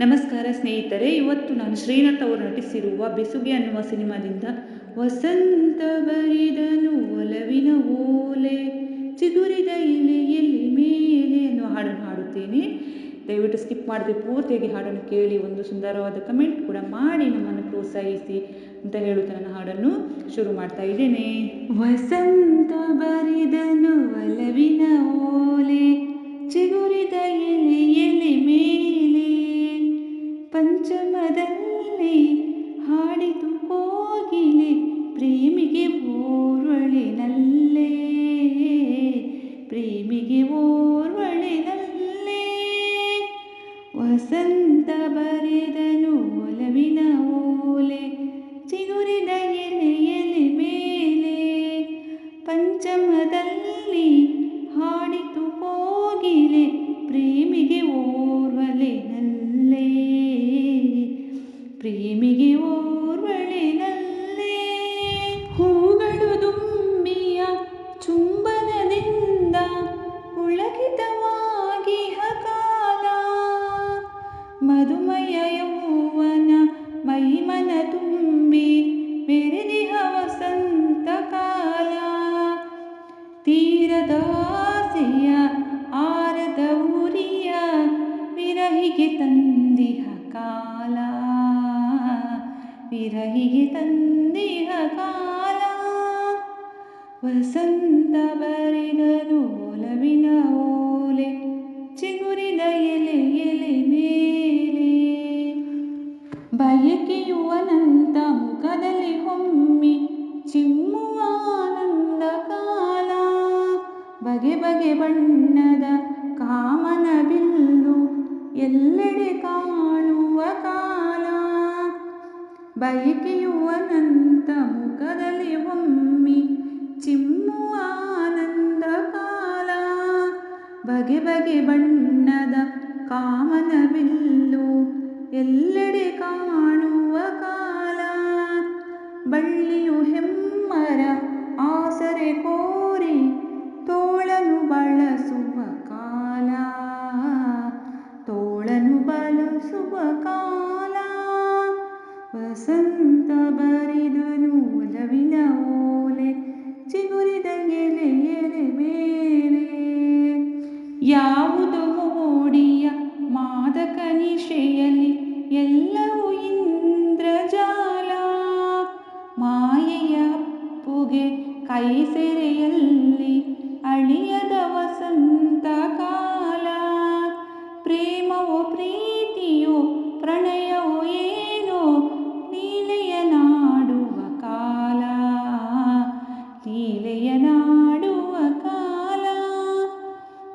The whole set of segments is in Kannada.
ನಮಸ್ಕಾರ ಸ್ನೇಹಿತರೆ, ಇವತ್ತು ನಾನು ಶ್ರೀನಾಥ್ ಅವರು ನಟಿಸಿರುವ ಬೆಸುಗೆ ಅನ್ನುವ ಸಿನಿಮಾದಿಂದ ವಸಂತ ಬರಿದನು ಒಲವಿನ ಓಲೆ, ಚಿಗುರಿದ ಎಲೆಯಲ್ಲಿ ಮೇಲೆ ಅನ್ನುವ ಹಾಡನ್ನು ಹಾಡುತ್ತೇನೆ. ದಯವಿಟ್ಟು ಸ್ಕಿಪ್ ಮಾಡದೆ ಪೂರ್ತಿಯಾಗಿ ಹಾಡನ್ನು ಕೇಳಿ ಒಂದು ಸುಂದರವಾದ ಕಮೆಂಟ್ ಕೂಡ ಮಾಡಿ, ನಮ್ಮನ್ನು ಪ್ರೋತ್ಸಾಹಿಸಿ ಅಂತ ಹೇಳುತ್ತಾ ನನ್ನ ಹಾಡನ್ನು ಶುರು ಮಾಡ್ತಾ ಇದ್ದೇನೆ. ವಸಂತ ಬರಿದನು ಒಲವಿನ ಓಲೆ, ಚಿಗುರಿದ ಎಲೆ ಎಲೆ ಮೇಲೆ ಓರ್ವಳಿನಲ್ಲೇ ಪ್ರೇಮಿಗೆ ಓರ್ವಳಿನಲ್ಲೇ ವಸಂತ ಬರೆದನು ಒಲವಿನ ಓಲೆ ಚಿಗುರಿದ ಎಲೆ ತೀರದಾಸೆಯ ಆರದ ಉರಿಯ ವಿರಹಿಗೆ ತಂದಿಹ ಕಾಲ. ವಿರಹಿಗೆ ತಂದಿಹ ಕಾಲ. ವಸಂತ ಬರಿದನು ಒಲವಿನ ಓಲೆ ಚಿಗುರಿದ ಎಲೆ ಎಲೆ ಮೇಲೆ. ಬಯಕೆಯುವನಂತ ಮುಖದಲ್ಲಿ ಹೊಮ್ಮಿ ಬಣ್ಣದ ಕಾಮನ ಬಿಲ್ಲು ಎಲ್ಲೆಡೆ ಕಾಣುವ ಕಾಲ. ಬಯಕೆಯು ಅನಂತ ಮುಖದಲ್ಲಿ ಹೊಮ್ಮಿ ಚಿಮ್ಮುವ ಆನಂದ ಕಾಲ. ಬಗೆ ಬಗೆ ಬಣ್ಣದ ಕಾಮನ ಬಿಲ್ಲು ಎಲ್ಲೆಡೆ ಕಾಣುವ ಕಾಲ. ಬಳ್ಳಿಯು ಹೆಮ್ಮರ ಆಸರೆ ಕೋರಿ ಬಳಸುವ ಕಾಲ. ತೋಳನು ಬಳಸುವ ಕಾಲ. ವಸಂತ ಬರಿದನು ಒಲವಿನ ಓಲೆ. ಚಿಗುರಿದ ಎಲೆ ಎಲೆ ಮೇಲೆ. ಯಾವುದು ಮೋಡಿಯ ಮಾದಕ ನಿಶೆಯಲ್ಲಿ ಎಲ್ಲವೂ ಇಂದ್ರಜಾಲ. ಮಾಯೆಯ ಅಪ್ಪುಗೆ ಕೈ ಸೆರೆಯಲ್ಲಿ ಅಳಿಯದ ವಸಂತ ಕಾಲ ಪ್ರೇಮವೋ ಪ್ರೀತಿಯೋ ಪ್ರಣಯೋ ಏನೋ ಲೀಲೆಯ ನಾಡುವ ಕಾಲ. ಲೀಲೆಯ ನಾಡುವ ಕಾಲ.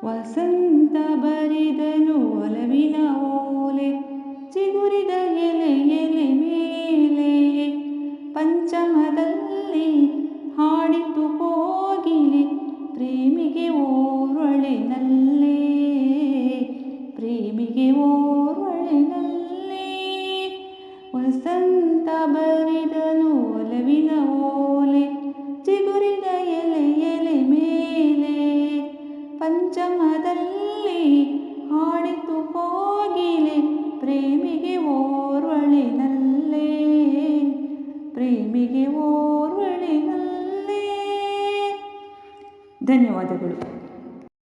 ವಸಂತ ಬರಿದನು ಒಲವಿನ ಓಲೆ, ಚಿಗುರಿದ ಎಲೆ ಎಲೆ ಮೇಲೆ. ಪಂಚಮದಲ್ಲಿ ಹಾಡಿತು ಕೋಗಿಲೆ ಪ್ರೇಮಿಗೆ ಓರ್ವಳಿನಲ್ಲೇ ಪ್ರೇಮಿಗೆ ಓರ್ವಳಿನಲ್ಲೇ ವಸಂತ ಬರಿದನು ಒಲವಿನ ಓಲೆ ಚಿಗುರಿದ ಎಲೆ ಎಲೆ ಮೇಲೆ ಪಂಚಮದಲ್ಲಿ ಧನ್ಯವಾದಗಳು.